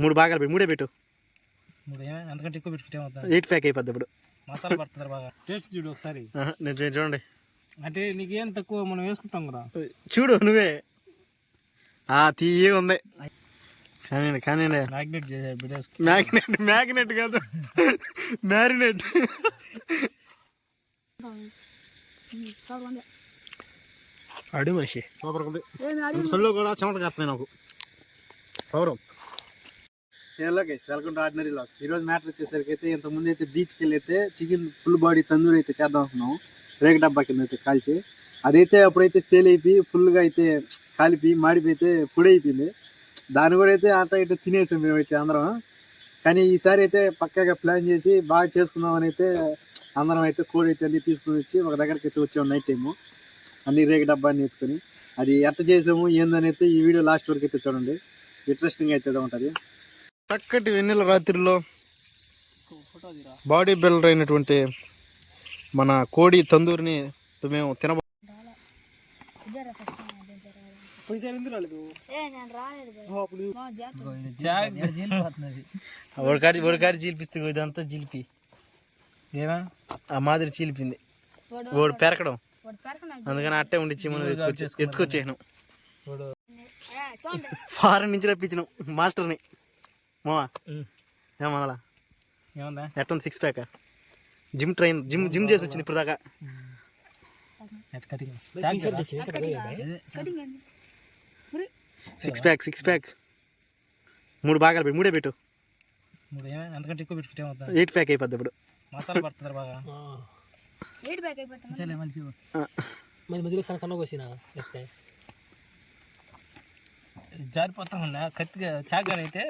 మూడు భాగాలు పెట్టు మూడే పెట్టు. అంతకంటే ఎక్కువ పెట్టుకుంటే ఎయిట్ ప్యాక్ అయిపోద్ది ఇప్పుడు. మసాలా పడుతుంది బాగా. టేస్ట్ చూడు ఒకసారి. నేను చూడండి అంటే నీకేం తక్కువ మనం వేసుకుంటాం కదా. చూడు నువ్వే. ఆ తీయగా ఉంది. కానీ కానీ మ్యాగ్నెట్ మ్యాగ్నెట్ మ్యాగ్నెట్ కాదు. మ్యారినేట్ అడి మనిషి. సూపర్ ఉంది. సొల్లు కూడా చెమట కాస్తున్నాయి నాకు. పవరం హలో గైస్ ఆర్డినరీ లాక్స్ ఈరోజు మ్యాటర్ వచ్చేసరికి అయితే ఇంతకుముందు అయితే బీచ్కి వెళ్ళి అయితే చికెన్ ఫుల్ బాడీ తందూరి అయితే చేద్దాం అనుకున్నాం రేగ డబ్బా కింద అయితే కాల్చి. అదైతే అప్పుడైతే ఫెయిల్ అయిపోయి ఫుల్గా అయితే కాలిపోయి మాడిపోయితే పొడి అయిపోయింది. దాన్ని కూడా అయితే అట్లా ఇట్లా తినేసాం మేమైతే అందరం. కానీ ఈసారి అయితే పక్కాగా ప్లాన్ చేసి బాగా చేసుకుందామని అయితే అందరం అయితే కోడి అయితే అన్ని తీసుకుని వచ్చి ఒక దగ్గరికి అయితే వచ్చాము నైట్ టైము అన్ని రేగ డబ్బాని ఎత్తుకొని. అది ఎట్ట చేసాము ఏందని అయితే ఈ వీడియో లాస్ట్ వరకు అయితే చూడండి. ఇంట్రెస్టింగ్ అయితే ఉంటుంది. చక్కటి వెన్నెల రాత్రిలో ఫోటో తీరా? బాడీ బిల్డర్ అయినటువంటి మన కోడి తందూరిని మేము తినబో ఒడికాడి ఒడికాడి చీలిపిస్తే ఇదంతా జిలిపి. ఏమా? ఆ మాదిరి చీలిపింది ఓడి పెరకడం. అందుకని అట్టే ఉండిచ్చి మనం ఎత్తుకొచ్చే ఎత్తుకొచ్చేసాను. ఫారెన్ నుంచి రప్పించినాం మాస్టర్ని. మావా? ఏమదలా ఏముందా? ఎట్టన్ six pack gym train gym gym చేసి వచ్చింది ఇప్పుడు దాకా సిక్స్ ప్యాక్ సిక్స్ ప్యాక్ మూడు భాగాలు పెట్టు మూడే పెట్టు. అంతకంటే ఎక్కువ పెట్టుకుంటే ఎయిట్ ప్యాక్ అయిపోద్ది ఇప్పుడు. మసాలా పడుతుంది బాగా? మరి. మధ్యలో సన్న సన్నగా వచ్చిన లేకపోతే? జారిపోతా ఉన్నా. కత్తిగా చాగానైతే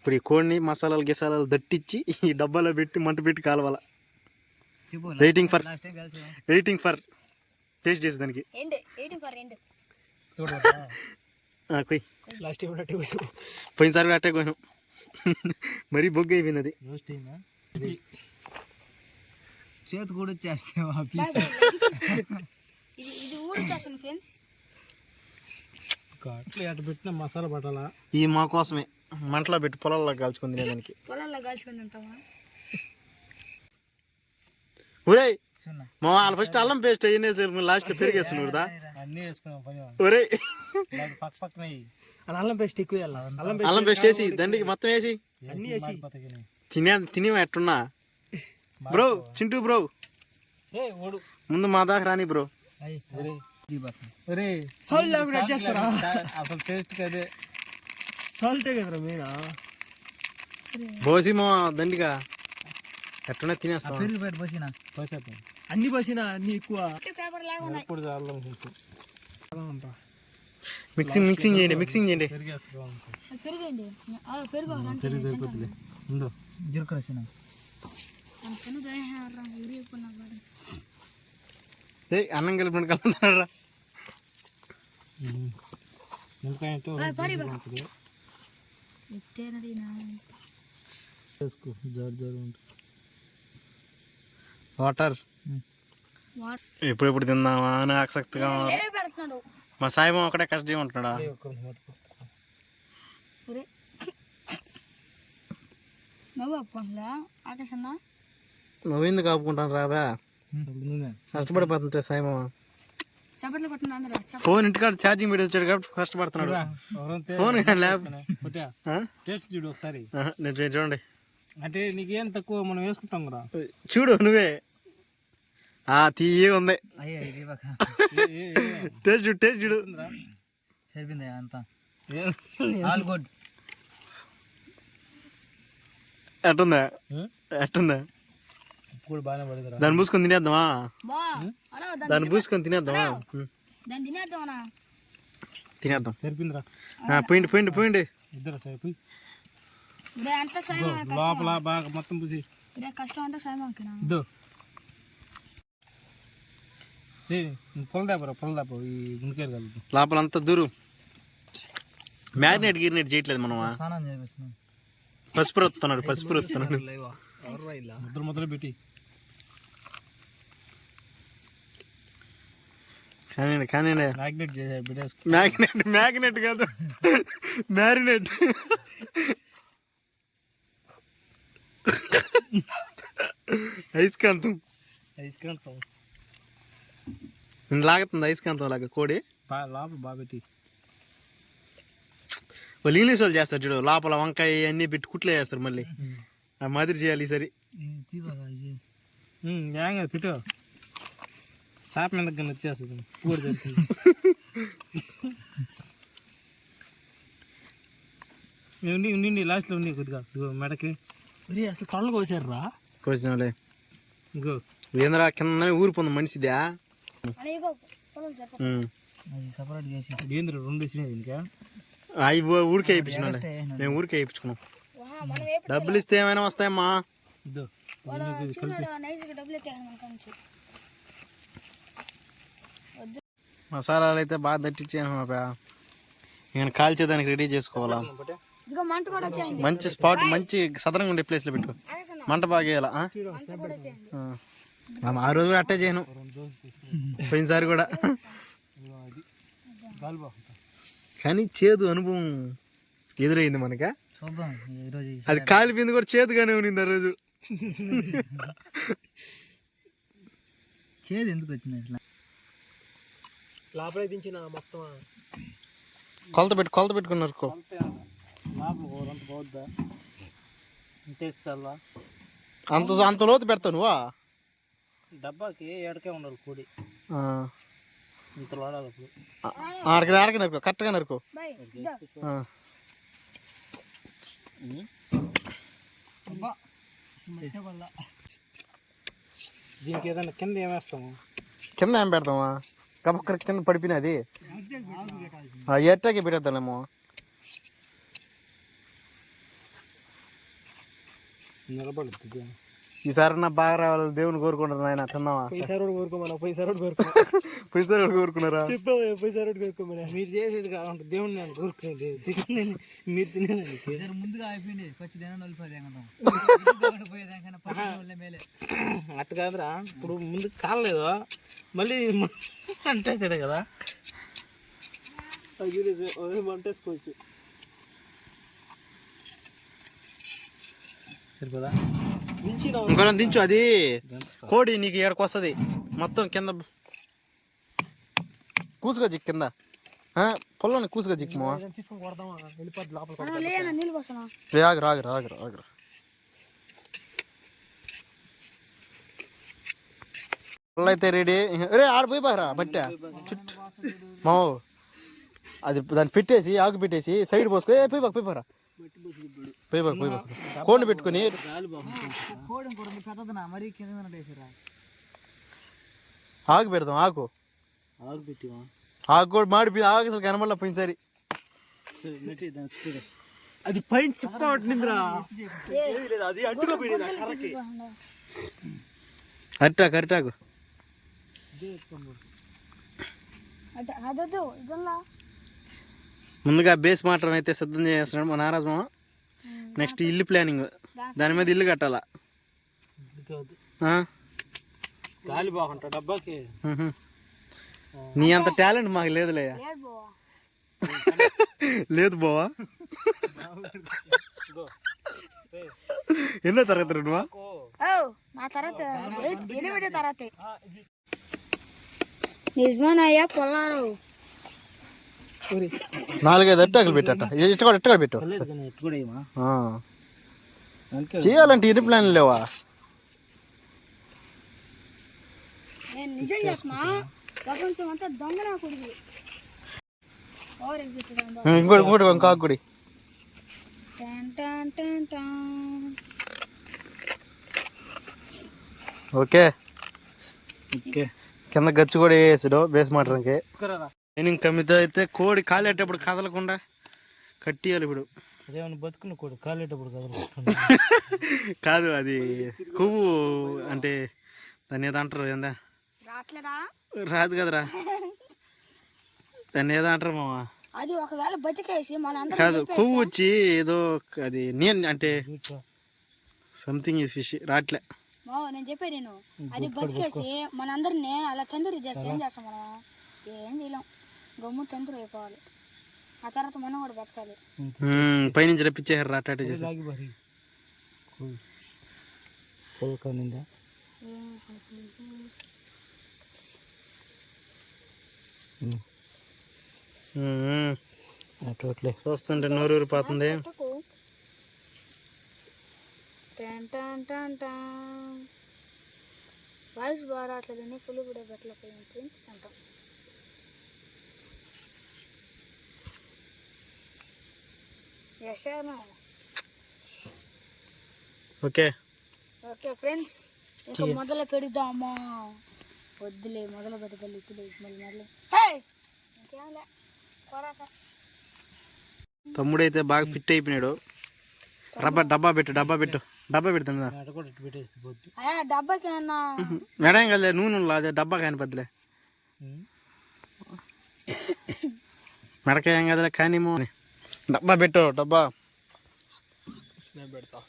ఇప్పుడు ఈ కోడిని మసాలాలు గిసాలాలు దట్టించి ఈ డబ్బాలో పెట్టి మంట పెట్టి కాలవాల. Waiting for waiting for taste చేసి దానికి. పోయినసారి అట్టే పోయినాం మరీ బొగ్గు అయిపోయింది అది చేతి కూడా వచ్చేస్తే ఇది ఇది ఊడొచ్చేస్తాను ఫ్రెండ్స్ అట్లా అటు పెట్టిన మసాలా పట్టాలా ఈ మా కోసమే. మంటలో పెట్టి పొలాల్లో కాల్చుకుంది దానికి. పొలాల్లో కాల్చుకొని తింటామా ఒరే మా వాళ్ళు ఫస్ట్ అల్లం పేస్ట్ అయ్యేసారు లాస్ట్ పెరిగేస్తున్నాడుదా అన్నీ వేసుకున్నాం పని ఒరే. అల్లం పేస్ట్ ఎక్కువ? అల్లం పేస్ట్ వేసి దండికి మొత్తం వేసి. అన్నీ వేసి. మాడిపోతాయి. తినే తిని ఎట్టున్నా? Bro Chintu bro. ముందు మా దాకా రాని బ్రో? అసలు టేస్ట్ కదే సాల్టే కదరా మీనా బోసి మా దండిగా. ఎట్టున్నా తినేస్తాం? పెరుగు పెట్టి పోసిన పోసేద్దాం అన్ని పోసిన అన్ని ఎక్కువ. ఇప్పుడు మిక్సింగ్ మిక్సింగ్ చేయండి మిక్సింగ్ చేయండి. పెరిగేసుకో అంతా. అది పెరుగండి ఆ, పెరుగు పెరుగు సరిపోతుంది ఉండు. జిరుకు రసిన ఏ అన్నం కలిపి కలుపుతున్నారా నిమ్మకాయ వాటర్. ఎప్పుడెప్పుడు తిందామా అని ఆసక్తిగా మా సాయిబాబు ఒకటే కష్టం ఉంటున్నాడా? నువ్వు ఎందుకు ఆపుకుంటాను రాబా. కష్టపడిపోతుంటే సాయిబాబు చప్పట్లు కొట్టిన అందరూ చప్ప- ఫోన్ ఇంటికాడ ఛార్జింగ్ పెట్టి వచ్చాడు కాబట్టి కష్టపడుతున్నాడు ఎవరైనా తే- ఫోన్ ల్యాబ్? టేస్ట్ చూడు ఒకసారి. నేను చూడండి. అంటే నీకేం తక్కువ మనం వేసుకుంటాం కదా. చూడు నువ్వే. ఆ తీయగా ఉంది. టేస్ట్ చూడు టేస్ట్ చూడు? సరిపోయింది అంతా? All good. ఎట్టుందా? ఎట్టుందా? బాగానే దాన్ని పూసుకొని తినేద్దామా? బా అలా దాన్ని పూసుకొని తినేద్దామా? తినేద్దాం. సరిపోయిందిరా. ఆ, పోయిండి పోయిండి పోయిండి. ఇద్దరు సరిపోయి లోపల బాగా మొత్తం పూసి. ఇదే కష్టం అంటే సాయం అనుకున్నా ఇద్దు పొలదాపరా పొలదాప ఈ గుండెకాయలు కలుపు లోపలంతా దూరు. మ్యాగ్నెట్ గిరినెట్ చేయట్లేదు చేపిస్తున్నాం. పసుపు రొత్తున్నాడు పసుపు రొత్తున్నాడు ముద్ర ముద్ర పెట్టి. కానీ కానీ మ్యాగ్నెట్ బిడ్డ మ్యాగ్నెట్ మ్యాగ్నెట్ కాదు. మ్యారినేట్ ఐస్కాంతం. తీసుకెళ్తాం లాగుతుంది ఐస్కాంతం లాగా కోడి. లోపల బాబెట్టి వాళ్ళు ఇంగ్లీష్ వాళ్ళు చేస్తారు చూడు లోపల వంకాయ అన్ని పెట్టి కుట్లే చేస్తారు మళ్ళీ. ఆ మాదిరి చేయాలి సరి తీపక ఇది. ఏం కాదు పెట్టు. షాప్ మీద కానీ వచ్చేస్తుంది. పూడి తెలుస్తుంది ఉండి ఉండి లాస్ట్లో ఉండి కొద్దిగా. మెడకి. ఒరే అసలు కళ్ళు కోసారురా? కోసినాలే ఇంకో ఏంద్రా కింద ఊరిపోంది మనిషిదా? సపరేట్ చేసి. ఏంద్ర రెండు ఇచ్చినాయి ఇంకా అవి ఊరికే వేయించినాలే మేము ఊరికే వేయించుకున్నాం. వహా, మనం ఏ డబ్బులు ఇస్తే ఏమైనా వస్తాయమ్మా ఇద్దో వాడు చిన్నాడు నైస్గా డబ్బులు ఎత్తాడు మన కాంచి మసాలాలు అయితే బాగా దట్టించాను నేను కాల్చేదానికి రెడీ చేసుకోవాలా? మంచి స్పాట్ మంచి సదరంగా ఉండే ప్లేస్లో పెట్టు. మంట బాగా వేయాలా? ఆ? రోజు కూడా అట్టే చేయను. పోయినసారి కూడా. కానీ చేదు అనుభవం ఎదురైంది మనక. అది కాలిపోయింది కూడా చేదుగానే ఉన్నింది ఆ రోజు. చేదు ఎందుకు వచ్చింది ఇట్లా లోపల దించిన మొత్తం కొలత పెట్టు కొలత పెట్టుకున్నారు అంతే అంత లోతు పెడతావు నువ్వా? డబ్బాకి ఎడకే ఉండాలి కోడి ఆ. ఇంత లోడాలి అప్పుడు ఆ, అరగ అరగ నరుకో కరెక్ట్గా నరుకో. దీనికి ఏదైనా కింద ఏమేస్తాము కింద ఏం పెడతామా? కపక్కర కింద పడిపోయినది ఆ ఎట్టాకి పెట్టేద్దామేమో నిలబడుతుంది ఈసారి నా బాగా రావాలి దేవుని కోరుకుంటారు నాయన తిన్నావా? పైసారి కోరుకోమన్నా పైసారి కోరుకో. పైసలు కోరుకున్నారా? చెప్పావు పైసారి కోరుకోమన్నా. మీరు చేసేది కావాలంటే దేవుడిని నేను కోరుకునేది తినేది మీరు తినేదండి. సరే ముందుగా అయిపోయింది. పచ్చి దేనా అట్ట కాదురా. ఇప్పుడు ముందు కాలేదు. మళ్ళీ అంటేసేదే కదా. అది మంటేసుకోవచ్చు సరిపోదా? ఇంకో దించు అది కోడి నీకు ఏడకు వస్తుంది. మొత్తం కింద కూసుగా జిక్ కింద. ఆ, పొలంని కూసుగా జిక్ రాగు రాగు రాగు రాగు పొలం అయితే రెడీ రే ఆడ పోయి బారా బట్ట. చుట్టూ. మావు. అది దాన్ని పెట్టేసి ఆకు పెట్టేసి సైడ్ పోసుకో. ఏ పోయి పోయి బారా పోయి పోయి కోడిని పెట్టుకొని ఆకు పెడదాం ఆకు ఆగు పెట్టివా? ఆకు కూడా మాడిపోయి ఆకు అసలు కనబడలే పోయినసారి. అది పైన చిప్ప అది కర్రకి. అరిటాకు అరిటాకు. అదే అదొద్దు ఇదల్లా. ముందుగా బేస్ మాత్రం అయితే సిద్ధం చేస్తున్నాడు మా నారాజు మామ. నెక్స్ట్ ఇల్లు ప్లానింగ్. దాని మీద ఇల్లు కట్టాలా? కాదు. ఆ? గాలి బాగుంటా డబ్బాకి. నీ అంత టాలెంట్ మాకు లేదులే. లేదు బావా. లేదు బావా. ఎన్నో తరగతి రా నువ్వా? ఓ నా తర్వాత ఎయిత్ ఎనిమిది తర్వాత నిజమేనయ్యా పొల్లారు నాలుగైదు అట్టాకులు పెట్టట. కూడా ఇట్ట కూడా పెట్టు. చేయాలంటే ఇన్ని ప్లాన్ లేవా? ఇంకోటి ఇంకోటి టన్. ఓకే. ఓకే. కింద గచ్చు కూడా వేసాడు బేస్ మాటర్కి నేను కమ్మితో అయితే కోడి కాలేటప్పుడు కదలకుండా కట్టియాలి ఇప్పుడు. అదేమన్నా బతుకున్న కూడా కాలేటప్పుడు కదా కాదు అది కొవ్వు అంటే దాన్ని ఏదో అంటారు ఏందా? రాదు కదరా. దాన్ని ఏదో అంటారు మామ. అది ఒకవేళ బతికేసి మన కాదు కొవ్వు వచ్చి ఏదో అది నేను అంటే సంథింగ్ ఈస్ ఫిష్ రాట్లే. మావ నేను చెప్పేది నేను అది బతికేసి మనందరినీ అలా చందరి చేస్తే ఏం చేస్తాం మనం? ఏం చేయలేం. గమ్ము తంతులు అయిపోవాలి. ఆ తర్వాత మనం కూడా బతకాలి. పైనుంచి రప్పించేసారు అట్ట చేసి లాగి బరి. పొలక నిందా. ఉమ్, అట్లే చూస్తుంటే నోరు ఊరిపోతుంది పెట్టకు. టన్ టన్ టన్ టన్. వాయిస్ బాగా రావట్లేదని ఫుల్ కూడా పెట్టలేకపోయింది ఫ్రెండ్స్ అంటాం. ఓకే. ఓకే ఫ్రెండ్స్ ఇంకా మొదలు పెడదామా? వద్దులే మొదలు పెడతాలి ఇప్పుడు మళ్ళీ కొరాక తమ్ముడైతే బాగా ఫిట్ అయిపోయినాడు. డబ్బా డబ్బా పెట్టు డబ్బా పెట్టు డబ్బా ఏమన్నా మేడం కదా నూనె అదే డబ్బా కాని పెద్దలే మెడకాయ ఏం కదలే కానీమో డబ్బా పెట్టు డబ్బా. పెడతా.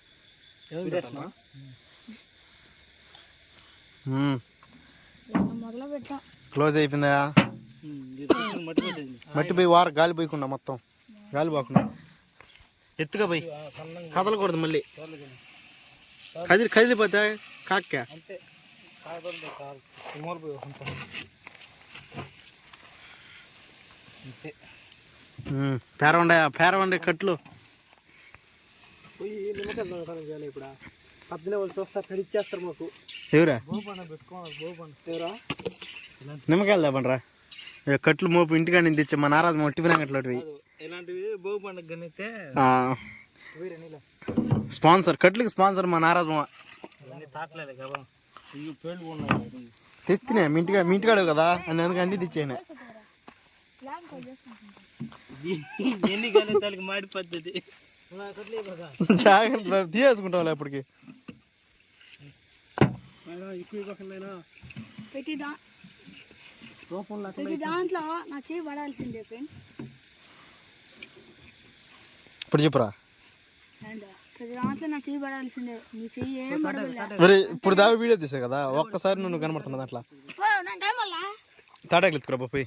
క్లోజ్ అయిపోయిందా? మట్టి పోయి వార గాలి పోయకుండా మొత్తం. గాలి పోకుండా. ఎత్తుగా పోయి. కదలకూడదు మళ్ళీ. కదిలి కదిలిపోతే కాక్క. అంతే. పేర ఉండే పేర ఉండే కట్లు. నిమ్మకాయలు ఎవరా? తేపండ్రా కట్లు మోపు ఇంటికాడ నుంచి తెచ్చా మా నారాజు మా టిఫిన్ అంగట్లోటివి స్పాన్సర్ కట్లకి స్పాన్సర్ మా నారాజు మామ. ఇవన్నీ తాటలేదు కదా. ఇవి పేళ్ళు ఉన్నాయి తెస్తేనే మీ ఇంటికాడ మీ ఇంటికాడే కదా. అని అందుకు అన్ని తెచ్చాను ఎన్ని కానీ దానికి మాడి పద్ధతి? జాగ్రత్త అప్పటికి ప్రతి దాంట్లో నా చేయి పడాల్సిందే ఫ్రెండ్స్. ఇప్పుడు చెప్పురా. అండ్ ప్రతి దాంట్లో నా చేయి పడాల్సిందే. నీ చెయ్యి ఏం మరి ఇప్పుడు దాకా వీడియో తీసా కదా ఒక్కసారి నువ్వు కనబడుతున్నావు దాంట్లో. తాటాకులు ఎత్తుకురా పోయి.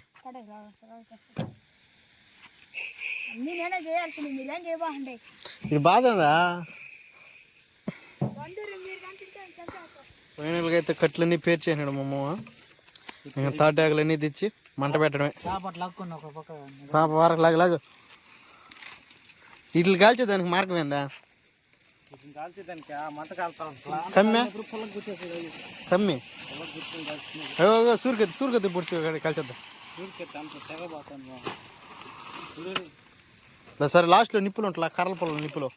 నేనే చేయాల్సింది మీరేం చేయబోకండి ఇది బాధ ఉందా అయితే కట్లన్నీ పేర్చేసినాడు మా అమ్మ. ఇంకా తాటాకులన్నీ తెచ్చి మంట పెట్టడమే. సాప వారకు లాగు లాగు. వీటిని కాల్చే దానికి మార్గం ఏందా? కాల్చేదానికి ఆ మంట కాలుతా ఉంటా కమ్మే. పొలం కూర్చేసేది కమ్మి సూరికత్తి సూరికత్తి పొడిచి కాల్చేద్దాం. సరే లాస్ట్లో నిప్పులు ఉంటా కర్రల పొలం నిప్పులు.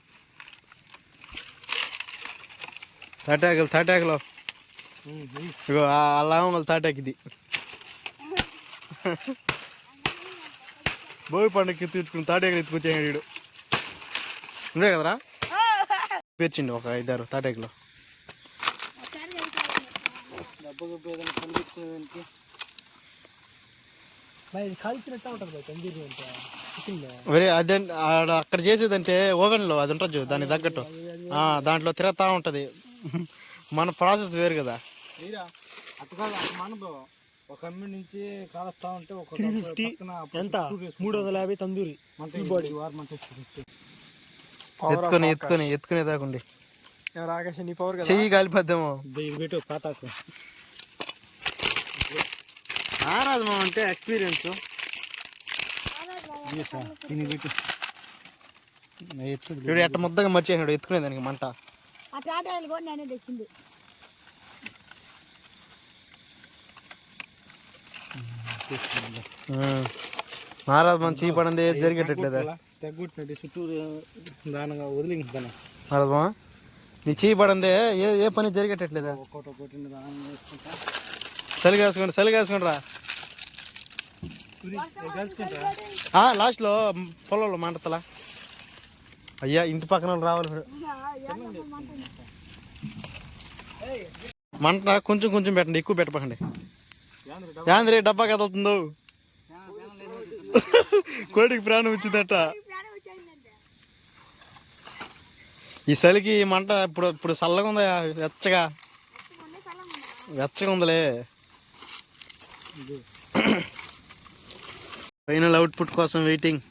తాటాకులు తాటాకులు. ఇగో అలా లాంగలు తాటాకి ఇది. భోగి పండుగకి ఎత్తుకుని తాటాకులు ఎత్తుకొచ్చాడు వీడు. నువ్వే కదరా? పేర్చిండి ఒక ఐదారు తాటాకులు. ఒకసారి చేస్తాను డబ్బు గబ్బు ఉంటుంది వేరే అదే అక్కడ చేసేదంటే ఓవెన్లో అది ఉంటుంది దానికి తగ్గట్టు. ఆ, దాంట్లో తిరుగుతూ ఉంటుంది. మన ప్రాసెస్ వేరు కదా. ఒక అమ్మి నుంచి కాలుస్తా ఉంటే ఒక ఫిఫ్టీ ఎంత? మూడు వందల యాభై తందూరి. బాడీ ఎత్తుకొని ఎత్తుకొని ఎత్తుకునే దాకుండి ఆకాశ నీ పవర్ కదా? చెయ్యి కాలిపోద్దామో. ఇది పెట్టు పాతాకు. ఆరాధన అంటే ఎక్స్పీరియన్స్ వీడు ఎట్ట ముద్దగా మర్చేసినాడు ఎత్తుకునే దానికి మంట. ఆ టాటాయిలు కూడా నేనే తెచ్చింది. నారాజు మన చెయ్యి పడింది ఏది జరిగేటట్లేదా? తగ్గుట్టినట్టు దానంగా వదిలించుతాను నారాజు నీ చెయ్యి పడిందే ఏ ఏ పని జరిగేటట్లేదా? ఒక్కోటి ఒక్కోటి దానం వేసుకుంటా చలి కాసుకోండి చలి కాసుకోండి రా లాస్ట్లో పొలంలో మంటతలా అయ్యా ఇంటి పక్కన వాళ్ళు రావాలి మంట కొంచెం కొంచెం పెట్టండి ఎక్కువ పెట్టకండి. యాంద్రి డబ్బా కదులుతుందో? కోడికి ప్రాణం వచ్చిందట. ఈ చలికి ఈ మంట ఇప్పుడు ఇప్పుడు చల్లగా ఉందా? వెచ్చగా? వెచ్చగా ఉందిలే. ఫైనల్ అవుట్పుట్ కోసం వెయిటింగ్.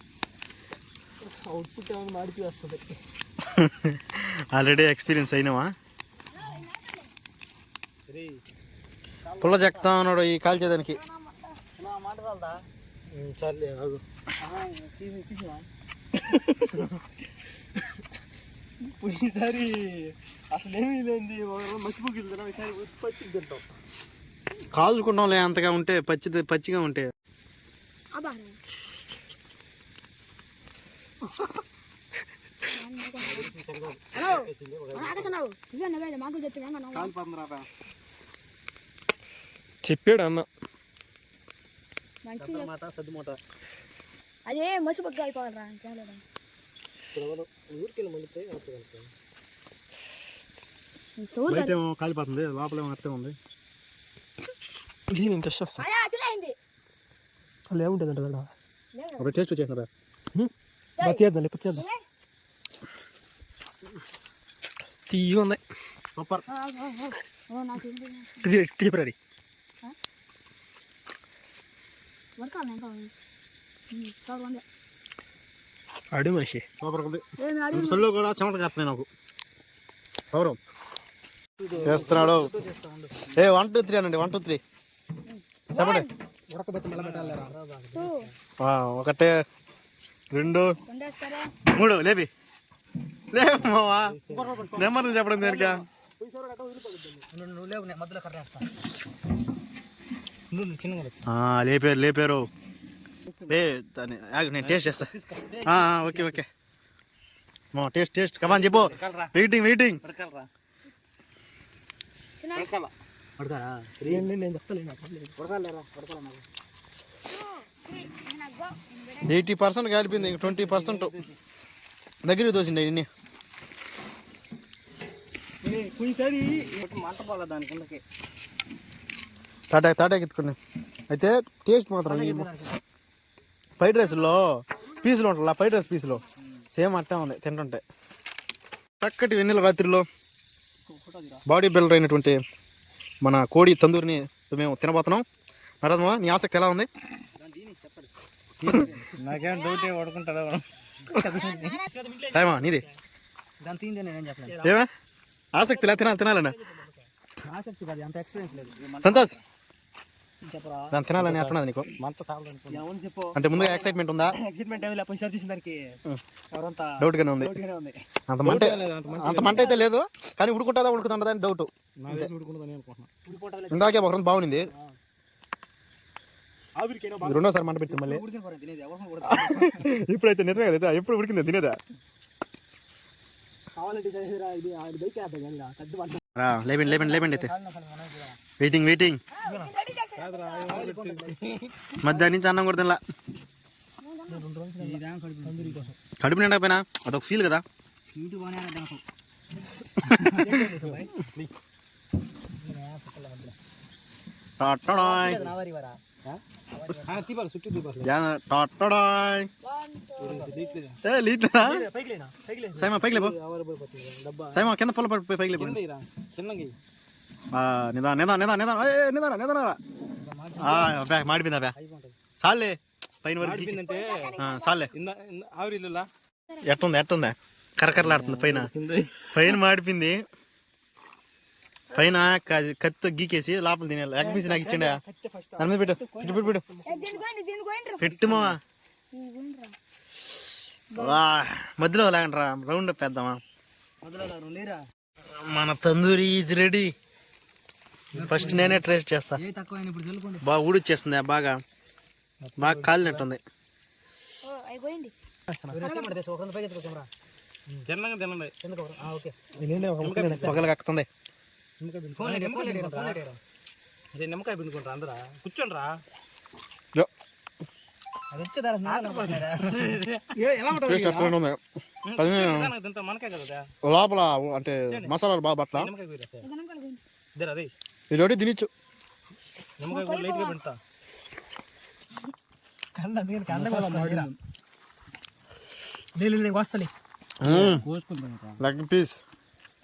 అవుట్పుట్ ఏమైనా మాడిపి వస్తుంది. ఆల్రెడీ ఎక్స్పీరియన్స్ అయినావా? పుల్ల చెక్తా ఉన్నాడు ఈ కాల్చేదానికి ఆగు. ఈసారి అసలు ఏమీ లేని మర్చిపోకి ఈసారి పచ్చి తింటాం. కాల్చుకుంటాంలే అంతగా ఉంటే పచ్చి పచ్చిగా ఉంటే. అబ్బా హలో ఆకసనావు ఇవే నవ్వేది మాకు చెప్పి చెప్పాడు అన్న మంచి మాట సద్దు మాట అదే మసి బగ్గా అయిపోవాలరా కాలిపోతుంది లోపల అట్టే ఉంది నేను ఇంత అలా ఏముంటుంది అంటే ఒక టేస్ట్ వచ్చేసినారా బతికేద్దాం లేకపోతే తీయ ఉంది సూపర్. నాకు ఇది ఎట్టి చెప్పారు వర్కాలి ఇంకా సార్ వంద అడు మనిషి. సూపర్ ఉంది. సొల్లు కూడా చెమట కడుతున్నాయి నాకు. పౌరం చేస్తున్నాడు. ఏ వన్ టూ త్రీ అనండి వన్ టూ త్రీ చెప్పండి. ఒకటే. రెండు. మూడు. లేపి. లేవు మావా. నెంబర్లు చెప్పడం దేనికా? లేపారు లేపారు. నేను టేస్ట్ చేస్తా. Okay okay. మా టేస్ట్ టేస్ట్. కమాన్ చెప్పు. Waiting waiting. నేను చెప్తాను పడకాలేరా పడకాల ఎయిటీ పర్సెంట్ కాలిపోయింది ఇంక ట్వంటీ పర్సెంట్. దగ్గరికి తోసిండే ఇన్ని పోయినసారి మంట పోలే దాని కిందకి. తాటా తాటాకి ఎత్తుకుని అయితే టేస్ట్ మాత్రం ఫ్రైడ్ రైస్లో పీసులు ఉంటాయి ఫ్రైడ్ రైస్ పీసులు. సేమ్ అట్టే ఉంది తింటుంటే. చక్కటి వెన్నెల రాత్రిలో బాడీ బిల్డర్ అయినటువంటి మన కోడి తందూరిని మేము తినబోతున్నాం. నరదమ్మ నీ ఆసక్తి ఎలా ఉంది? నాకేం డౌట్ పడుకుంటుందా సాయమా నీది? దాని తీందే నేనేం చెప్పలేదు ఏమే? ఆసక్తి లే తినాలి తినాలని. ఆసక్తి కాదు అంత ఎక్స్పీరియన్స్ లేదు. సంతోష్. చెప్పరా? దాన్ని తినాలని అంటున్నది నీకు. అంటే ముందుగా ఎక్సైట్మెంట్ ఉందా? ఎక్సైట్మెంట్ ఏమి లేకపోతే ఈసారి చూసిన దానికి ఉంది. డౌట్గానే ఉంది. అంత మంట అంత మంట అయితే లేదు. కానీ ఉడుకుంటుందా ఉడుకుతుందా అని డౌట్ ఇందాకే ఒక రోజు బాగుంది రెండోసారి మంట పెట్టింది మళ్ళీ. ఇప్పుడైతే నిజమే కదా ఎప్పుడు ఉడికింది తినేదా? లేపండి లేపండి లేపండి అయితే. వెయిటింగ్ వెయిటింగ్ మధ్యాహ్నం నుంచి అన్నం కూడా తినలా. కడుపు తందూరి కోసం కడుపు నిండా పోయినా అదొక ఫీల్ కదా స్వీట్ బాగానే నాకు టాటాడాయ్. నావారి వరా తీపాలి చుట్టూ తీపాలి జా- టాటాడాయ్. ఏ లీట్లేదా పైకి లేనా పైకి లేదు సైమా పైకి లేపో సైమా కింద పొల పైకి లేపో కింద చిన్నగా. ఆ, నిదా నిదా నిదా నిదా ఏ నిదా నిదా ఆ అబ్బా మాడిపోయింది అబ్బా చాలే పైన వరకు చాలే ఎట్టుంది ఎట్టుంది? కరకరలాడుతుంది పైన. పైన మాడిపోయింది. పైన క- కత్తితో గీకేసి లోపల తినేయాలి. ఎగ్ పీస్ నాకు ఇచ్చిండే కత్తి ఫస్ట్ దాని మీద పెట్టు. పెట్టు పెట్టు పెట్టు. పెట్టు మావా. వా మధ్యలో లాగండి రౌండ్ అప్ వేద్దామా? మన తందూరి ఈజ్ రెడీ. ఫస్ట్ నేనే ట్రేస్ట్ చేస్తా. బాగా ఊడిచ్చేస్తుంది బాగా. బాగా కాలినట్టుంది. ఓ అయిపోయింది ఒక పైకి ఎత్తుకోరా చిన్నగా తినండి. ఎందుకు? ఓకే. ఒకరికి అక్కుతుంది. నిమ్మకాయ పిండుకుంటారా అందరా కూర్చోండి రా. యో, అది వచ్చేదారా ఎలా ఉంటుంది టేస్ట్ అసలు ఉంది అది తింటా మనకే కదా లోపల అంటే మసాలాలు బాగా పట్ల? నిమ్మకాయ పోయిరా సార్. నిమ్మకాయలు పోయింది ఇద్దరు అదే. ఇది ఒకటి తినచ్చు. నిమ్మకాయ లైట్గా పెడతా. కండ వస్తలే కోసుకుంటాను లెగ్ పీస్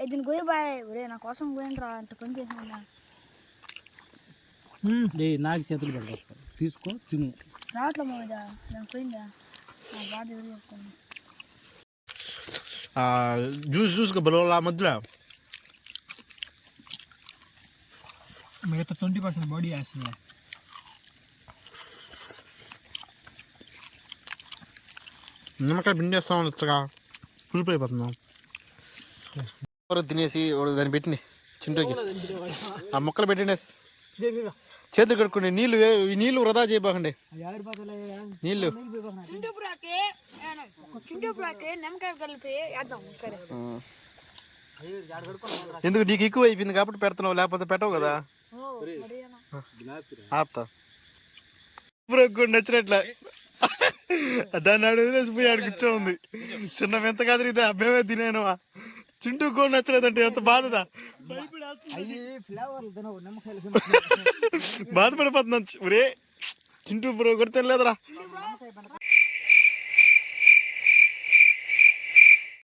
ఏ దీని పోయి బాయ్ ఒరే నా కోసం పోయిన రా. అంత పని చేసిన నాకు చేతులు పెడతా తీసుకో తిను. రావట్లే మా మీద నేను పోయిందా? నా బాధ ఎవరు చెప్పుకోండి జ్యూస్ జ్యూస్గా బలో మధ్యలో. మిగతా ట్వంటీ పర్సెంట్ బాడీ వేస్తుంది నిమ్మకాయ పిండి వేస్తా ఉండొచ్చుగా పులుపు కూర తినేసి దాన్ని పెట్టింది చింటూకి. ఆ మొక్కలు పెట్టండి. చేతులు కడుక్కోండి. నీళ్ళు ఈ నీళ్ళు వృధా చేయబాకండి. నీళ్ళు సరే ఎందుకు నీకు ఎక్కువ అయిపోయింది కాబట్టి పెడుతున్నావు లేకపోతే పెట్టవు కదా? ఆపుతా ఇప్పుడు నచ్చినట్లే. దాన్ని ఆడు వదిలేసిపోయి ఆడికి ఇచ్చా ఉంది. చిన్న వింత కాదు ఇదే మేమే తినేనవా? చింటూ కూడా నచ్చలేదంటే ఎంత బాధదా? బాధపడిపోతున్నాను. ఒరే చింటూ బ్రో కూడా నిమ్మకాయ